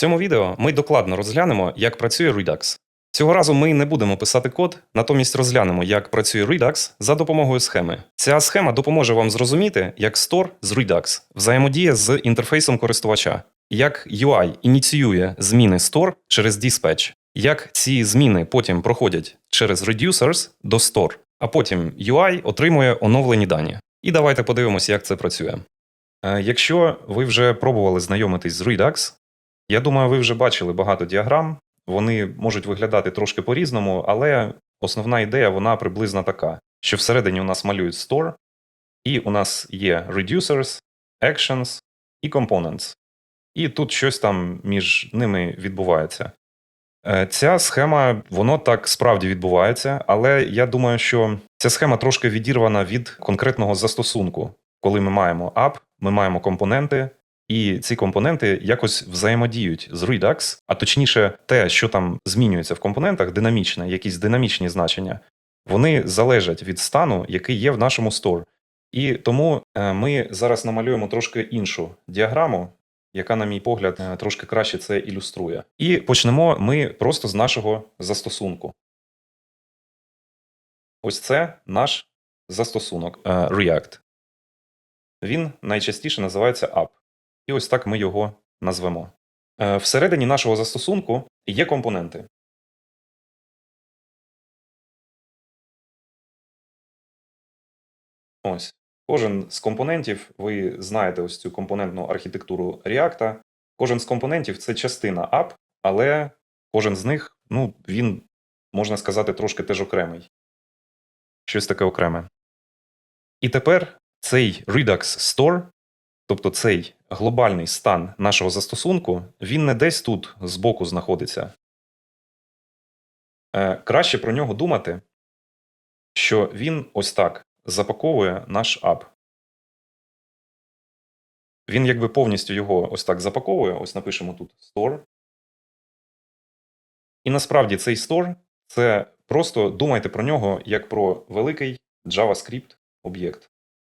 цьому відео ми докладно розглянемо, як працює Redux. Цього разу ми не будемо писати код, натомість розглянемо, як працює Redux за допомогою схеми. Ця схема допоможе вам зрозуміти, як Store з Redux взаємодіє з інтерфейсом користувача, як UI ініціює зміни Store через Dispatch, як ці зміни потім проходять через Reducers до Store, а потім UI отримує оновлені дані. І давайте подивимося, як це працює. Е, Якщо ви вже пробували знайомитись з Redux, я думаю, ви вже бачили багато діаграм. Вони можуть виглядати трошки по-різному, але основна ідея вона приблизно така: що всередині у нас малюють store, і у нас є reducers, actions і components. І тут щось там між ними відбувається. Е, Ця схема, воно так справді відбувається, але я думаю, що ця схема трошки відірвана від конкретного застосунку. Коли ми маємо app, ми маємо компоненти, і ці компоненти якось взаємодіють з Redux, а точніше, те, що там змінюється в компонентах, динамічне, якісь динамічні значення, вони залежать від стану, який є в нашому store. І тому е, ми зараз намалюємо трошки іншу діаграму, яка, на мій погляд, е, трошки краще це ілюструє. І почнемо ми просто з нашого застосунку. Ось це наш застосунок е, React. Він найчастіше називається App. І ось так ми його назвемо. Е, Всередині нашого застосунку є компоненти. Ось. Кожен з компонентів, ви знаєте ось цю компонентну архітектуру React. Кожен з компонентів це частина app, але кожен з них, ну, він, можна сказати, трошки теж окремий. Щось таке окреме. І тепер цей Redux Store, тобто цей глобальний стан нашого застосунку, він не десь тут збоку знаходиться. Е, Краще про нього думати, що він ось так запаковує наш ап. Він якби повністю його ось так запаковує. Ось напишемо тут store. І насправді цей store це просто думайте про нього як про великий JavaScript об'єкт.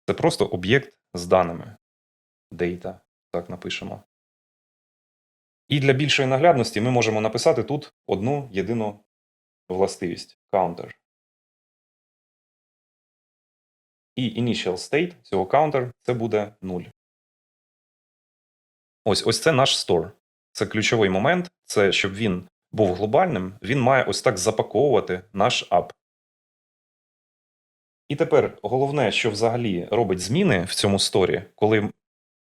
Це просто об'єкт з даними. Data, так напишемо. І для більшої наглядності ми можемо написати тут одну єдину властивість counter. І initial state цього counter це буде 0. Ось ось це наш store. Це ключовий момент. Це щоб він був глобальним, він має ось так запаковувати наш ап. І тепер головне, що взагалі робить зміни в цьому сторі, коли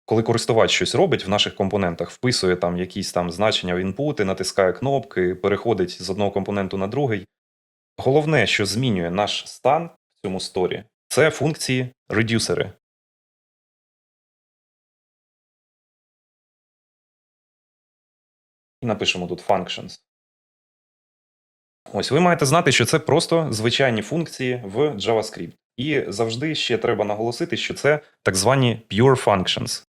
коли користувач щось робить в наших компонентах, вписує там якісь там значення в інпути, натискає кнопки, переходить з одного компоненту на другий. Головне, що змінює наш стан в цьому сторі, це функції редюсери. І напишемо тут functions. Ось ви маєте знати, що це просто звичайні функції в JavaScript. І завжди ще треба наголосити, що це так звані pure functions.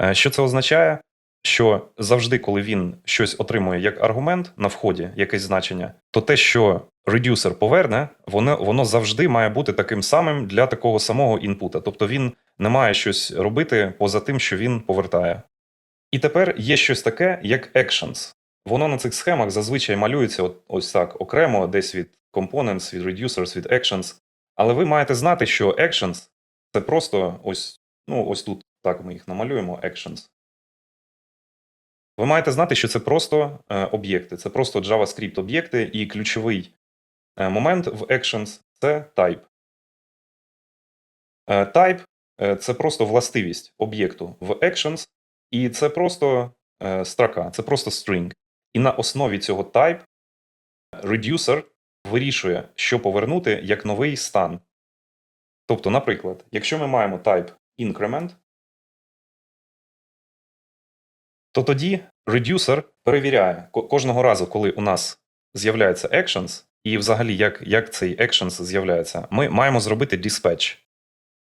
Е, Що це означає? Що завжди, коли він щось отримує як аргумент на вході, якесь значення, то те, що редюсер поверне, воно, воно завжди має бути таким самим для такого самого інпута. Тобто він не має щось робити поза тим, що він повертає. І тепер є щось таке, як actions. Воно на цих схемах зазвичай малюється ось так окремо, десь від components, від reducers, від actions. Але ви маєте знати, що actions це просто ось, ну, ось тут так ми їх намалюємо, actions. Ви маєте знати, що це просто е, об'єкти, це просто JavaScript об'єкти, і ключовий е, момент в actions це type. Е, type це просто властивість об'єкту в actions, і це просто строка, це просто string. І на основі цього type reducer вирішує, що повернути як новий стан. Тобто, наприклад, якщо ми маємо type increment, то тоді reducer перевіряє кожного разу, коли у нас з'являється actions, і взагалі як, як цей actions з'являється, ми маємо зробити dispatch.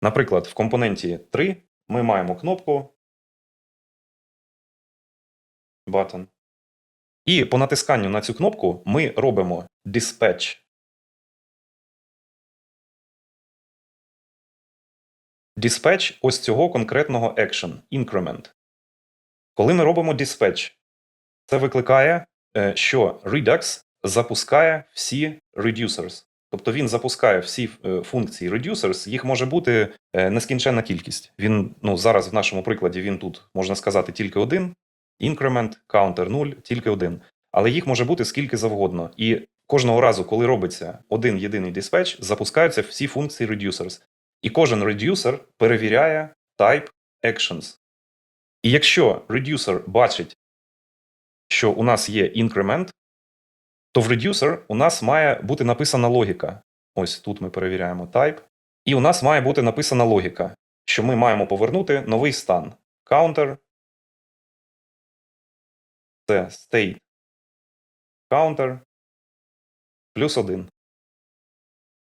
Наприклад, в компоненті 3 ми маємо кнопку button. І по натисканню на цю кнопку ми робимо dispatch. Dispatch ось цього конкретного action increment. Коли ми робимо dispatch Це викликає, е, що Redux запускає всі reducers. Тобто він запускає всі е, функції reducers, їх може бути е, нескінченна кількість. Він ну зараз в нашому прикладі він тут можна сказати тільки один. Increment, counter 0, тільки один. Але їх може бути скільки завгодно. І кожного разу, коли робиться один єдиний диспетч, запускаються всі функції reducers. І кожен reducer перевіряє type actions. І якщо reducer бачить, що у нас є increment, то в reducer у нас має бути написана логіка. Ось тут ми перевіряємо type. І у нас має бути написана логіка, що ми маємо повернути новий стан. Counter. Це state counter плюс 1.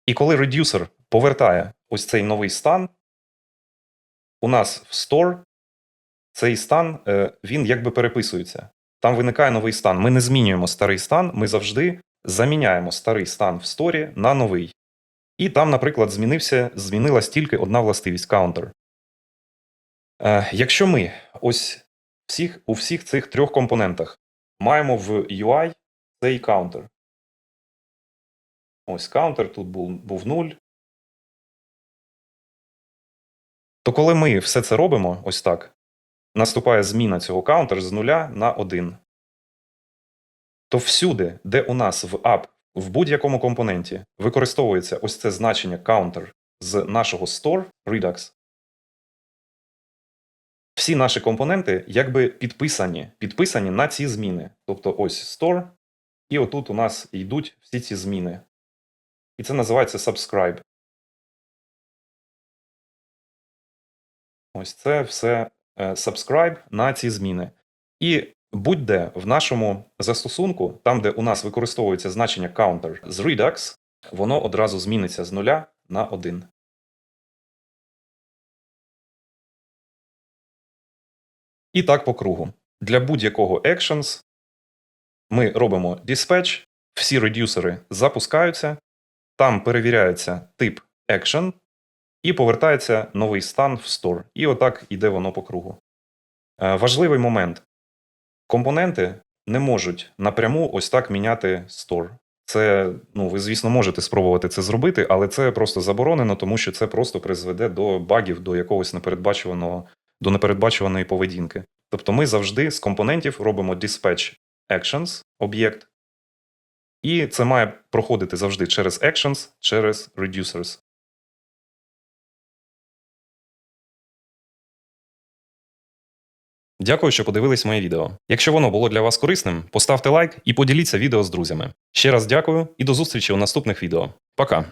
І коли reducer повертає ось цей новий стан, у нас в store цей стан е, він якби переписується. Там виникає новий стан. Ми не змінюємо старий стан, ми завжди заміняємо старий стан в сторі на новий. І там, наприклад, змінився, змінилась тільки одна властивість counter. Е, якщо ми ось всіх, у всіх цих трьох компонентах маємо в UI цей counter. Ось counter тут був, був 0. То коли ми все це робимо, ось так, наступає зміна цього counter з 0 на 1. То всюди, де у нас в app, в будь-якому компоненті використовується ось це значення counter з нашого store Redux, всі наші компоненти якби підписані, підписані на ці зміни. Тобто ось store, і отут у нас йдуть всі ці зміни. І це називається subscribe. Ось це все subscribe на ці зміни. І будь-де в нашому застосунку, там, де у нас використовується значення counter з Redux, воно одразу зміниться з 0 на 1. І так по кругу. Для будь-якого actions ми робимо dispatch, всі редюсери запускаються, там перевіряється тип action, і повертається новий стан в store. І отак іде воно по кругу. Е, Важливий момент. Компоненти не можуть напряму ось так міняти store. Це, ну, ви, звісно, можете спробувати це зробити, але це просто заборонено, тому що це просто призведе до багів, до якогось непередбачуваного, до непередбачуваної поведінки. Тобто ми завжди з компонентів робимо dispatch actions, об'єкт, і це має проходити завжди через actions, через reducers. Дякую, що подивились моє відео. Якщо воно було для вас корисним, поставте лайк і поділіться відео з друзями. Ще раз дякую і до зустрічі у наступних відео. Пока!